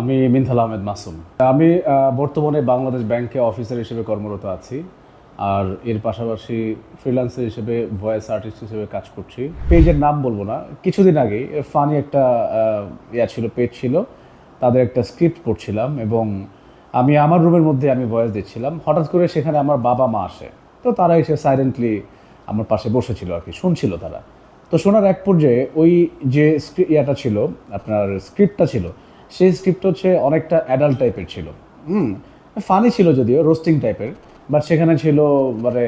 আমি মিনথাল আহমেদ মাসুম। আমি বর্তমানে বাংলাদেশ ব্যাংকে অফিসার হিসেবে কর্মরত আছি, আর এর পাশাপাশি ফ্রিল্যান্সার হিসেবে ভয়েস আর্টিস্ট হিসেবে কাজ করছি। পেজের নাম বলব না, কিছুদিন আগেই ফানি একটা ইয়া ছিল, পেজ ছিল, তাদের একটা স্ক্রিপ্ট পড়ছিলাম এবং আমি আমার রুমের মধ্যে আমি ভয়েস দিচ্ছিলাম। হঠাৎ করে সেখানে আমার বাবা মা আসে, তো তারা এসে সাইলেন্টলি আমার পাশে বসেছিল আর কি, শুনছিল তারা। তো শোনার এক পর্যায়ে ওই যে ইয়াটা ছিল, আপনার স্ক্রিপ্টটা ছিল সেই স্ক্রিপ্ট হচ্ছে অনেকটা অ্যাডাল্ট টাইপের ছিল। হুম? ফানি ছিল যদিও রোস্টিং টাইপের বাট সেখানে ছিল মানে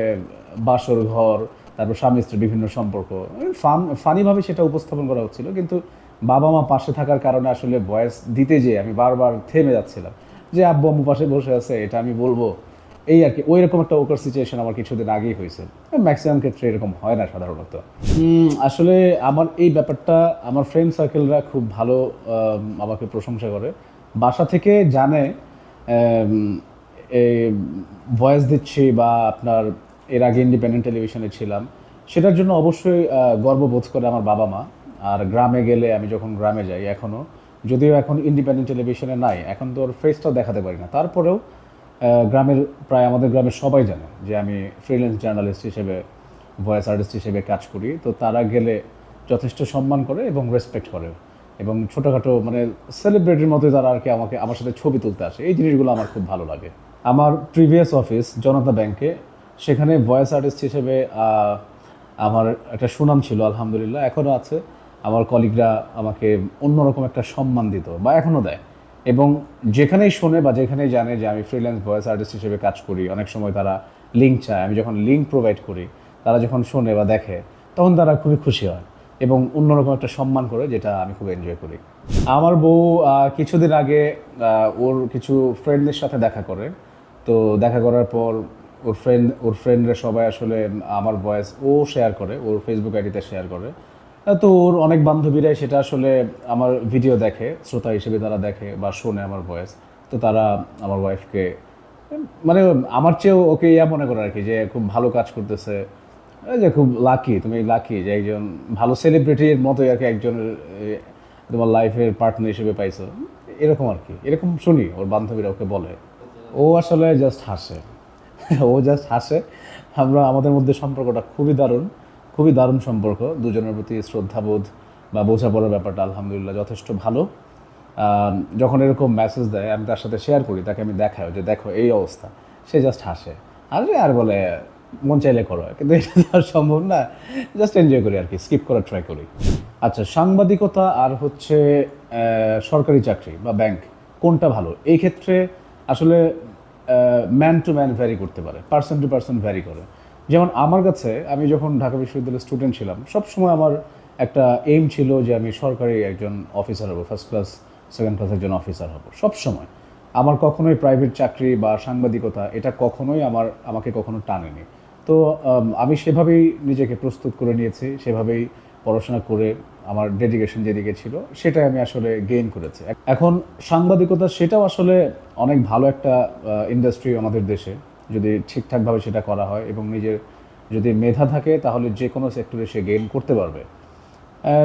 বাসর ঘর, তারপর স্বামী স্ত্রীর বিভিন্ন সম্পর্ক। ফান ফানিভাবে সেটা উপস্থাপন করা হচ্ছিল, কিন্তু বাবা মা পাশে থাকার কারণে আসলে ভয়েস দিতে যেয়ে আমি বারবার থেমে যাচ্ছিলাম। যে আব্বু আম্মু পাশে বসে আছে, এটা আমি বলব। এই আর কি ওই রকম একটা ওকার সিচুয়েশন আমার কিছুদিন আগেই হয়েছে। ম্যাক্সিমাম ক্ষেত্রে এরকম হয় না সাধারণত। আসলে আমার এই ব্যাপারটা আমার ফ্রেন্ড সার্কেলরা খুব ভালো আম, আমাকে প্রশংসা করে। বাসা থেকে জানে ভয়েস দিচ্ছি বা আপনার এর আগে ইন্ডিপেন্ডেন্ট টেলিভিশনে ছিলাম। সেটার জন্য অবশ্যই গর্ববোধ করে আমার বাবা মা। আর গ্রামে গেলে আমি যখন গ্রামে যাই এখনও যদিও এখন ইন্ডিপেন্ডেন্ট টেলিভিশনে নাই এখন তো ওর ফেসটাও দেখাতে পারি না। তারপরেও গ্রামের প্রায় আমাদের গ্রামের সবাই জানে যে আমি ফ্রিল্যান্স জার্নালিস্ট হিসেবে ভয়েস আর্টিস্ট হিসেবে কাজ করি। তো তারা গেলে যথেষ্ট সম্মান করে এবং রেসপেক্ট করে। এবং ছোটোখাটো মানে সেলিব্রিটির মতোই তারা আর কি আমাকে, আমার সাথে ছবি তুলতে আসে। এই জিনিসগুলো আমার খুব ভালো লাগে। আমার প্রিভিয়াস অফিস জনতা ব্যাংকে সেখানে ভয়েস আর্টিস্ট হিসেবে আমার একটা সুনাম ছিল, আলহামদুলিল্লাহ। এখনও আছে। আমার কলিগরা আমাকে অন্যরকম একটা সম্মান দিত বা এখনও দেয়। এবং যেখানেই শোনে বা যেখানেই জানে যে আমি ফ্রিল্যান্স ভয়েস আর্টিস্ট হিসেবে কাজ করি, অনেক সময় তারা লিঙ্ক চায়। আমি যখন লিঙ্ক প্রোভাইড করি, তারা যখন শোনে বা দেখে, তখন তারা খুবই খুশি হয় এবং অন্যরকম একটা সম্মান করে যেটা আমি খুব এনজয় করি। আমার বউ কিছুদিন আগে ওর কিছু ফ্রেন্ডদের সাথে দেখা করে। তো দেখা করার পর ওর ফ্রেন্ড ওর ফ্রেন্ডরা সবাই আসলে আমার ভয়েস ও শেয়ার করে, ওর ফেসবুক আইডিতে শেয়ার করে। তো ওর অনেক বান্ধবীরাই সেটা আসলে আমার ভিডিও দেখে, শ্রোতা হিসেবে তারা দেখে বা শোনে আমার ভয়েস তো তারা আমার ওয়াইফকে মানে আমার চেয়েও ওকে ইয়া মনে করে আর কি যে খুব ভালো কাজ করতেছে যে খুব লাকি তুমি লাকি যে একজন ভালো সেলিব্রিটির মতোই আর কি একজনের তোমার লাইফের পার্টনার হিসেবে পাইছো। এরকম আর কি, এরকম শুনি ওর বান্ধবীরা ওকে বলে। ও আসলে জাস্ট হাসে। ও জাস্ট হাসে। আমরা, আমাদের মধ্যে সম্পর্কটা খুবই দারুণ। খুবই দারুণ সম্পর্ক। দুজনের প্রতি শ্রদ্ধাবোধ বা বোঝাপড়ার ব্যাপারটা আলহামদুলিল্লাহ যথেষ্ট ভালো। যখন এরকম মেসেজ দেয়, আমি তার সাথে শেয়ার করি, তাকে আমি দেখাই যে, দেখো, এই অবস্থা। সে জাস্ট হাসে। আরে, আর বলে, মন চাইলে করো। কিন্তু এটা তো আর সম্ভব না। জাস্ট এনজয় করি আর কি স্কিপ করার ট্রাই করি। আচ্ছা সাংবাদিকতা আর হচ্ছে সরকারি চাকরি বা ব্যাংক কোনটা ভালো? এই ক্ষেত্রে আসলে ম্যান টু ম্যান ভ্যারি করতে পারে পার্সন টু পার্সন ভ্যারি করে। যেমন আমার কাছে, আমি যখন ঢাকা বিশ্ববিদ্যালয়ের স্টুডেন্ট ছিলাম, সবসময় আমার একটা এইম ছিল যে আমি সরকারি একজন অফিসার হব ফার্স্ট ক্লাস সেকেন্ড ক্লাস একজন অফিসার হব, সবসময়। আমার কখনোই প্রাইভেট চাকরি বা সাংবাদিকতা এটা কখনোই আমার, আমাকে কখনো টানেনি। তো আমি সেভাবেই নিজেকে প্রস্তুত করে নিয়েছি, সেভাবেই পড়াশোনা করে আমার ডেডিকেশন যেদিকে ছিল, সেটাই আমি আসলে গেইন করেছি। এখন সাংবাদিকতা সেটাও আসলে অনেক ভালো একটা ইন্ডাস্ট্রি আমাদের দেশে। যদি ঠিকঠাকভাবে সেটা করা হয় এবং নিজের যদি মেধা থাকে, তাহলে যে কোনো সেক্টরে সে গেইন করতে পারবে।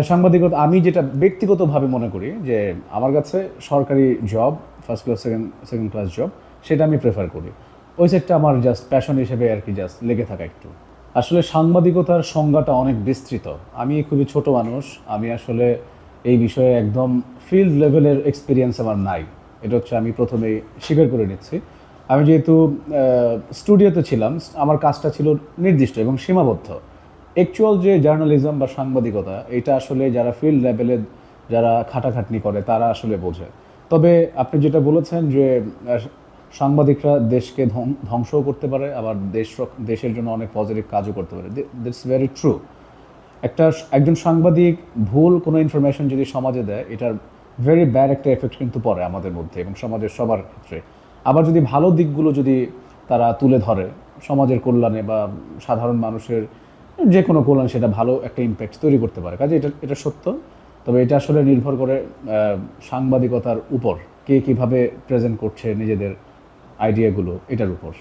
সাংবাদিকতা, আমি যেটা ব্যক্তিগতভাবে মনে করি যে আমার কাছে সরকারি job first class second second class job সেটা আমি প্রেফার করি। ওই সেটটা আমার জাস্ট প্যাশন হিসেবে আর কি জাস্ট লেগে থাকা একটু। আসলে সাংবাদিকতার সংজ্ঞাটা অনেক বিস্তৃত। আমি খুবই ছোট মানুষ, আমি আসলে এই বিষয়ে একদম ফিল্ড লেভেলের এক্সপিরিয়েন্স আমার নাই। এটা হচ্ছে আমি প্রথমেই স্বীকার করে নিচ্ছি। আমি যেহেতু স্টুডিওতে ছিলাম, আমার কাজটা ছিল নির্দিষ্ট এবং সীমাবদ্ধ। অ্যাকচুয়াল যে জার্নালিজম বা সাংবাদিকতা, এটা আসলে যারা ফিল্ড লেভেলে যারা খাটাখাটনি করে, তারা আসলে বোঝে। তবে আপনি যেটা বলেছেন যে সাংবাদিকরা দেশকে ধ্বং- ধ্বংসও করতে পারে, আবার দেশ দেশের জন্য অনেক পজিটিভ কাজও করতে পারে। দিটস ভেরি ট্রু একটা একজন সাংবাদিক ভুল কোনো ইনফরমেশন যদি সমাজে দেয়, এটার ভেরি ব্যাড একটা এফেক্ট কিন্তু পড়ে আমাদের মধ্যে এবং সমাজের সবার ক্ষেত্রে। আবার যদি ভালো দিকগুলো যদি তারা তুলে ধরে, সমাজের কল্যাণে বা সাধারণ মানুষের যে কোনো কল্যাণ সেটা ভালো একটা ইম্প্যাক্ট তৈরি করতে পারে। কাজে এটা এটা সত্য। তবে এটা আসলে নির্ভর করে সাংবাদিকতার উপর, কে কীভাবে প্রেজেন্ট করছে নিজেদের আইডিয়াগুলো এটার উপর।